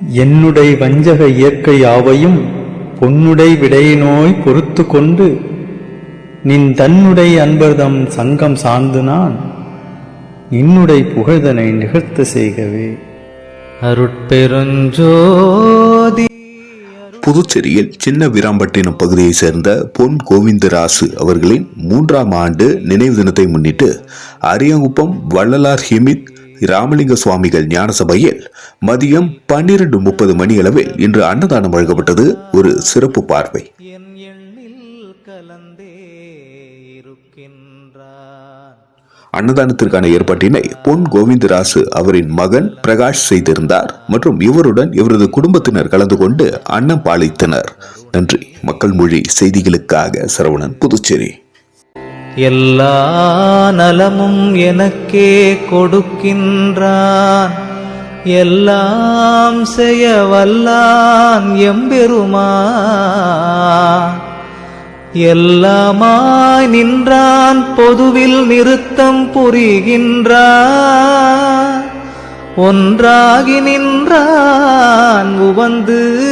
என்னுடை வஞ்சக இயற்கை யாவையும் பொன்னுடை விடையினோய் பொறுத்து கொண்டு நின் தன்னுடை அன்பர்தம் சங்கம் சார்ந்து நான் நின்னுடை புகழ்தனை நிகழ்த்த செய்கவே. அருட்பெருஞ்சோதி. புதுச்சேரியில் சின்ன வீராம்பட்டினம் பகுதியைச் சேர்ந்த பொன் கோவிந்தராசு அவர்களின் மூன்றாம் ஆண்டு நினைவு தினத்தை முன்னிட்டு அரியாங்குப்பம் வள்ளலார் ஹிமித் ராமலிங்க சுவாமிகள் ஞான சபையில் மதியம் பன்னிரண்டு முப்பது மணியளவில் இன்று அன்னதானம் வழங்கப்பட்டது ஒரு சிறப்பு பார்வை. அன்னதானத்திற்கான ஏற்பாட்டினை பொன் கோவிந்தராசு அவரின் மகன் பிரகாஷ் செய்திருந்தார் மற்றும் இவருடன் இவரது குடும்பத்தினர் கலந்து கொண்டு அன்னம் பாலித்தனர். நன்றி. மக்கள் மொழி செய்திகளுக்காக சரவணன் புதுச்சேரி. எல்லா நலமும் எனக்கே கொடுக்கின்றான். எல்லாம் செய்ய வல்லான் எம்பெருமா எல்லாமாய் நின்றான் பொதுவில் நிறுத்தம் புரிகின்றான். ஒன்றாகி நின்றான் உவந்து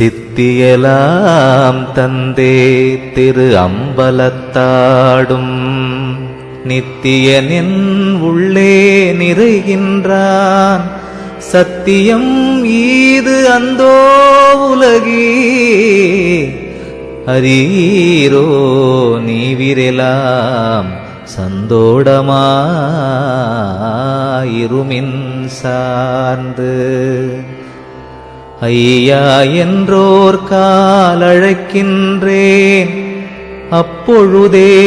சித்தியலாம் தந்தே திரு அம்பலத்தாடும். நித்தியனின் உள்ளே நிறைகின்றான். சத்தியம் ஈது அந்தோ உலகி. அரீரோ நீவிரெலாம் சந்தோடமாயிருமின் சார்ந்து. ஐயா என்றோர் காலழைக்கின்றேன். அப்பொழுதே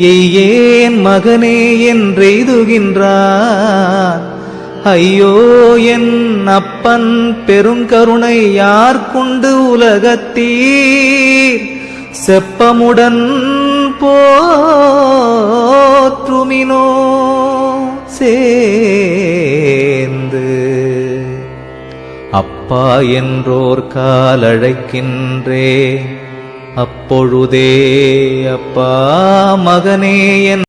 எய்யேன் மகனே என்றெய்துகின்றார். ஐயோ என் அப்பன் பெருங்கருணை யார் கொண்டு உலகத்தீர். செப்பமுடன் போ அப்பா என்றோர் காலழைக்கின்றே. அப்பொழுதே அப்பா மகனே என்